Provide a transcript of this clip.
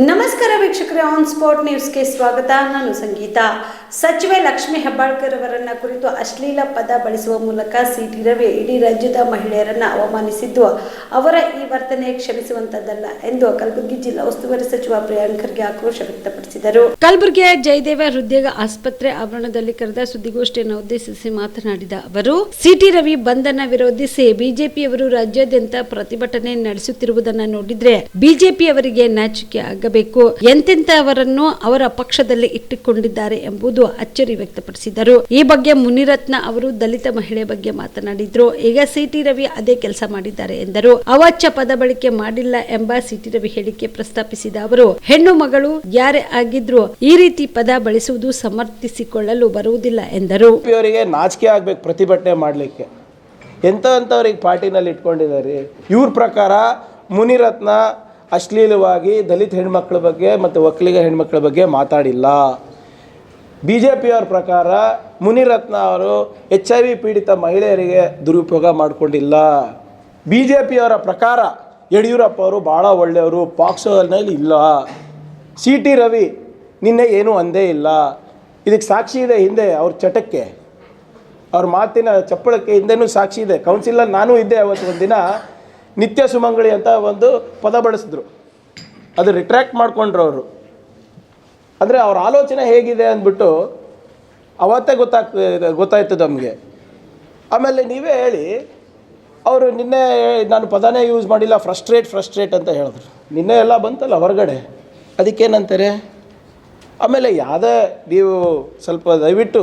ನಮಸ್ಕಾರ ವೀಕ್ಷಕರೇ on spot ನ್ಯೂಸ್ಗೆ ಸ್ವಾಗತ ನಾನು ಸಂಗೀತ ಸಚಿವೆ ಲಕ್ಷ್ಮಿ ಹೆಬ್ಬಾಳ್ಕರ್ ಅವರನ್ನ ಕುರಿತು ಅಶ್ಲೀಲ ಪದ ಬಳಸುವ ಮೂಲಕ ಸಿಟಿ ರವಿ ಇಡೀ ರಾಜ್ಯದ ಮಹಿಳೆಯರನ್ನ ಅವಮಾನಿಸಿದ್ದು ಅವರ ಈ ವರ್ತನೆ ಕ್ಷಮಿಸುವಂತದ್ದಲ್ಲ ಎಂದು ಕಲಬುರಗಿ ಜಿಲ್ಲಾ ಉಸ್ತುವಾರಿ ಸಚಿವ ಪ್ರಿಯಾಂಕರ್ಗೆ ಆಕ್ರೋಶ ವ್ಯಕ್ತಪಡಿಸಿದರು. ಕಲಬುರಗಿಯ ಜಯದೇವ ಹೃದಯ ಆಸ್ಪತ್ರೆ ಆವರಣದಲ್ಲಿ ಕರೆದ ಸುದ್ದಿಗೋಷ್ಠಿಯನ್ನು ಉದ್ದೇಶಿಸಿ ಮಾತನಾಡಿದ ಅವರು, ಸಿಟಿ ರವಿ ಬಂಧನ ವಿರೋಧಿಸಿ ಬಿಜೆಪಿಯವರು ರಾಜ್ಯಾದ್ಯಂತ ಪ್ರತಿಭಟನೆ ನಡೆಸುತ್ತಿರುವುದನ್ನು ನೋಡಿದ್ರೆ ಬಿಜೆಪಿಯವರಿಗೆ ನಾಚಿಕೆ ಆಗಬೇಕು. ಎಂತೆಂತವರನ್ನು ಅವರ ಪಕ್ಷದಲ್ಲಿ ಇಟ್ಟುಕೊಂಡಿದ್ದಾರೆ ಎಂಬುದು ಅಚ್ಚರಿ ವ್ಯಕ್ತಪಡಿಸಿದರು. ಈ ಬಗ್ಗೆ ಮುನಿರತ್ನ ಅವರು ದಲಿತ ಮಹಿಳೆ ಬಗ್ಗೆ ಮಾತನಾಡಿದ್ರು. ಈಗ ಸಿಟಿ ರವಿ ಅದೇ ಕೆಲಸ ಮಾಡಿದ್ದಾರೆ ಎಂದರು. ಅವಾಚ್ಯ ಪದ ಬಳಕೆ ಮಾಡಿಲ್ಲ ಎಂಬ ಸಿಟಿ ರವಿ ಹೇಳಿಕೆ ಪ್ರಸ್ತಾಪಿಸಿದ ಅವರು, ಹೆಣ್ಣು ಮಗಳು ಯಾರೇ ಆಗಿದ್ರು ಈ ರೀತಿ ಪದ ಬಳಸುವುದು ಸಮರ್ಥಿಸಿಕೊಳ್ಳಲು ಬರುವುದಿಲ್ಲ ಎಂದರು. ನಾಚಿಕೆ ಆಗ್ಬೇಕು ಪ್ರತಿಭಟನೆ ಮಾಡಲಿಕ್ಕೆ. ಎಂಥ ಪಾರ್ಟಿನಲ್ಲಿ ಇಟ್ಕೊಂಡಿದ್ದಾರೆ. ಇವ್ರ ಪ್ರಕಾರ ಮುನಿರತ್ನ ಅಶ್ಲೀಲವಾಗಿ ದಲಿತ ಹೆಣ್ಮಕ್ಳ ಬಗ್ಗೆ ಮತ್ತು ಒಕ್ಕಲಿಗ ಹೆಣ್ಮಕ್ಳ ಬಗ್ಗೆ ಮಾತಾಡಿಲ್ಲ. ಬಿ ಜೆ ಪಿಯವ್ರ ಪ್ರಕಾರ ಮುನಿರತ್ನ ಅವರು ಎಚ್ ಐ ವಿ ಪೀಡಿತ ಮಹಿಳೆಯರಿಗೆ ದುರುಪಯೋಗ ಮಾಡಿಕೊಂಡಿಲ್ಲ. ಬಿ ಜೆ ಪಿಯವರ ಪ್ರಕಾರ ಯಡಿಯೂರಪ್ಪ ಅವರು ಭಾಳ ಒಳ್ಳೆಯವರು ಪಾಕ್ಸೋನಲ್ಲಿ ಇಲ್ಲ. ಸಿ ಟಿ ರವಿ ನಿನ್ನೆ ಏನೂ ಅಂದೇ ಇಲ್ಲ. ಇದಕ್ಕೆ ಸಾಕ್ಷಿ ಇದೆ ಹಿಂದೆ ಅವ್ರ ಚಟಕ್ಕೆ. ಅವ್ರ ಮಾತಿನ ಚಪ್ಪಳಕ್ಕೆ ಹಿಂದೆನೂ ಸಾಕ್ಷಿ ಇದೆ. ಕೌನ್ಸಿಲಲ್ಲಿ ನಾನು ಇದ್ದೆ ಅವತ್ತು ದಿನ ನಿತ್ಯ ಸುಮಂಗಳಿ ಅಂತ ಒಂದು ಪದ ಬಳಸಿದ್ರು. ಅದು ರಿಟ್ರ್ಯಾಕ್ಟ್ ಮಾಡಿಕೊಂಡ್ರು ಅವರು. ಅಂದರೆ ಅವ್ರ ಆಲೋಚನೆ ಹೇಗಿದೆ ಅಂದ್ಬಿಟ್ಟು ಅವತ್ತೇ ಗೊತ್ತಾಗ್ತದೆ ಗೊತ್ತಾಯ್ತು ನಮಗೆ. ಆಮೇಲೆ ನೀವೇ ಹೇಳಿ, ಅವರು ನಿನ್ನೆ ನಾನು ಪದನೇ ಯೂಸ್ ಮಾಡಿಲ್ಲ ಫ್ರಸ್ಟ್ರೇಟ್ ಫ್ರಸ್ಟ್ರೇಟ್ ಅಂತ ಹೇಳಿದ್ರು. ನಿನ್ನೆ ಎಲ್ಲ ಬಂತಲ್ಲ ಹೊರಗಡೆ. ಅದಕ್ಕೇನಂತಾರೆ? ಆಮೇಲೆ ಯಾವುದೇ ನೀವು ಸ್ವಲ್ಪ ದಯವಿಟ್ಟು